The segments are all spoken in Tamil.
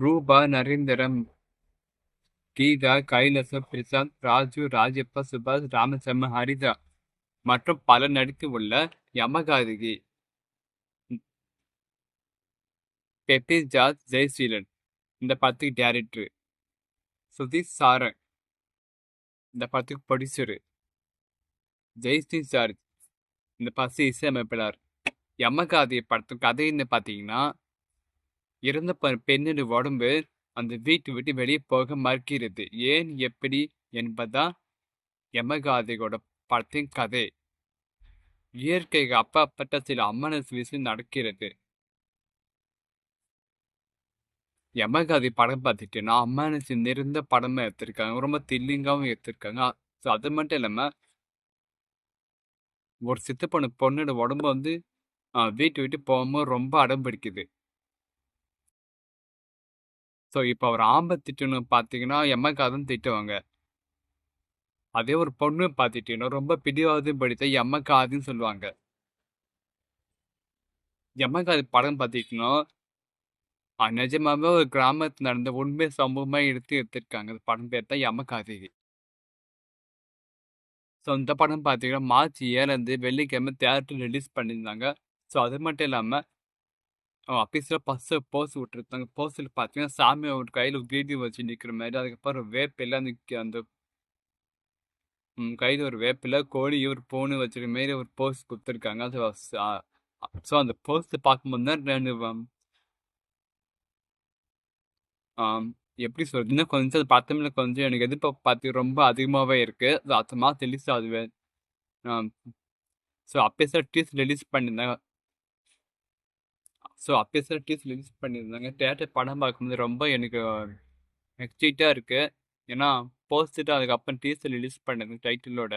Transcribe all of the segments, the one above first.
ரூபா நரேந்திரம் கீதா கைலச பிரசாந்த் ராஜு ராஜப்பா சுபாஷ் ராமச்சம் ஹரிதா மற்றும் பலர் நடித்து உள்ள யமகாதிகி பெப்பி ஜார்ஜ் ஜெயசீலன் இந்த படத்துக்கு டேரக்டர் சுதீஷ் சாரன். இந்த படத்துக்கு ப்ரொடியூசரு ஜெய்ஸ்ரீ ஜார்ஜ் இந்த பசு இசையமைப்பாளர். யமகாதி படத்துக்கு கதைன்னு பார்த்தீங்கன்னா இறந்த பெ- பெண்ணோட உடம்பு அந்த வீட்டை விட்டு வெளியே போக மறுக்கிறது. ஏன் எப்படி என்பதான் யமகாதியோட படத்தின் கதை. இயற்கைக்கு அப்பாற்பட்ட சில அம்மன விஷயம் நடக்கிறது. யமகாதி படம் பார்த்துட்டுனா அம்மானுச்சு நிறைந்த படமாக எடுத்திருக்காங்க ரொம்ப தில்லிங்காகவும் எடுத்திருக்காங்க. ஸோ அது மட்டும் இல்லாமல் ஒரு சித்து பொண்ணு பொண்ணோட உடம்பு வந்து வீட்டு விட்டு போகும்போது ரொம்ப அடம் பிடிக்குது. ஸோ இப்போ அவர் ஆம்பை திட்டணும் பார்த்தீங்கன்னா எம்மக்காதம் திட்டுவாங்க. அதே ஒரு பொண்ணு பார்த்துட்டீங்கன்னா ரொம்ப பிடிவாதம் படித்த எம்மக்காதுன்னு சொல்லுவாங்க. எம்மக்காது படம் பார்த்துட்டீங்கன்னா நிஜமாவே ஒரு கிராமத்தில் நடந்த உண்மை சம்பவமாக எடுத்து எடுத்திருக்காங்க. அந்த படம் பேர் தான் எம்மக்காது ஸோ இந்த படம் பார்த்தீங்கன்னா மார்ச் ஏழுலேருந்து வெள்ளிக்கிழமை தேட்டர் ரிலீஸ் பண்ணியிருந்தாங்க. ஸோ அது மட்டும் இல்லாமல் ஆஃபீஸில் பஸ்ஸை போஸ் விட்டுருந்தாங்க போஸ்டில் பார்த்தீங்கன்னா சாமி ஒரு கையில் வீதி வச்சு நிற்கிற மாதிரி. அதுக்கப்புறம் வேப்பில் அந்த அந்த கையில் ஒரு வேப்பில் கோழி ஒரு பூனை வச்சுருக்க மாரி ஒரு போஸ் கொடுத்துருக்காங்க. அது ஸோ அந்த போஸ்ட் பார்க்கும்போது தான் ரெண்டு ஆம், எப்படி சொல்றதுன்னா கொஞ்சம் அது பார்த்தோம்ல கொஞ்சம் எனக்கு எதிர்ப்பு பார்த்து ரொம்ப அதிகமாகவே இருக்குது அது அத்தமாக தெளிச்சு அதுவே ஸோ அப்போ சார் டீஸ் ரிலீஸ் பண்ணியிருந்தாங்க ஸோ அப்போ சார் டீஸ் ரிலீஸ் பண்ணியிருந்தாங்க. தேட்டர் படம் பார்க்கும்போது ரொம்ப எனக்கு எக்ஸைட்டாக இருக்குது ஏன்னா போஸ்ட்டு அதுக்கப்புறம் டீசர் ரிலீஸ் பண்ணது டைட்டிலோட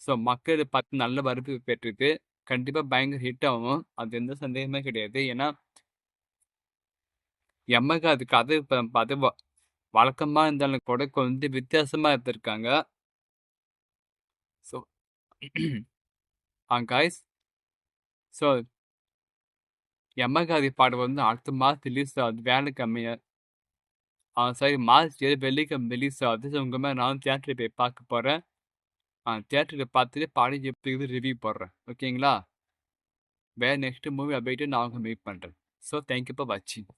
ஸோ மக்கள் பார்த்து நல்ல வரப்பு பெற்றிருக்கு. கண்டிப்பாக பயங்கர ஹிட் ஆகும். அது எந்த சந்தேகமே கிடையாது. ஏன்னா எம்மக்கு அது கதை இப்போ பார்த்து வ- இருந்தாலும் கூட கொஞ்சம் வித்தியாசமாக எடுத்திருக்காங்க. ஸோ ஆ காய்ஸ் ஸோ எம்மகாதி பாடம் வந்து அடுத்த மாதம் ரிலீஸ் ஆகுது வேலைக்கிழமைய ஆ சரி மார்ச் ஏழு வெள்ளிக்கிழமை ரிலீஸ் ஆகுது ஸோ உங்கள் மேலே நானும் தேட்டரில் போய் பார்க்க போகிறேன் ஆ தேட்டரில் பார்த்துட்டு பாடம் எப்படி ரிவ்யூ போடுறேன். ஓகேங்களா வேறு நெக்ஸ்ட் மூவி அப்டேட்டு நான் உங்களை மீட் பண்ணுறேன் ஸோ தேங்க்யூ ஃபார் வாட்சிங்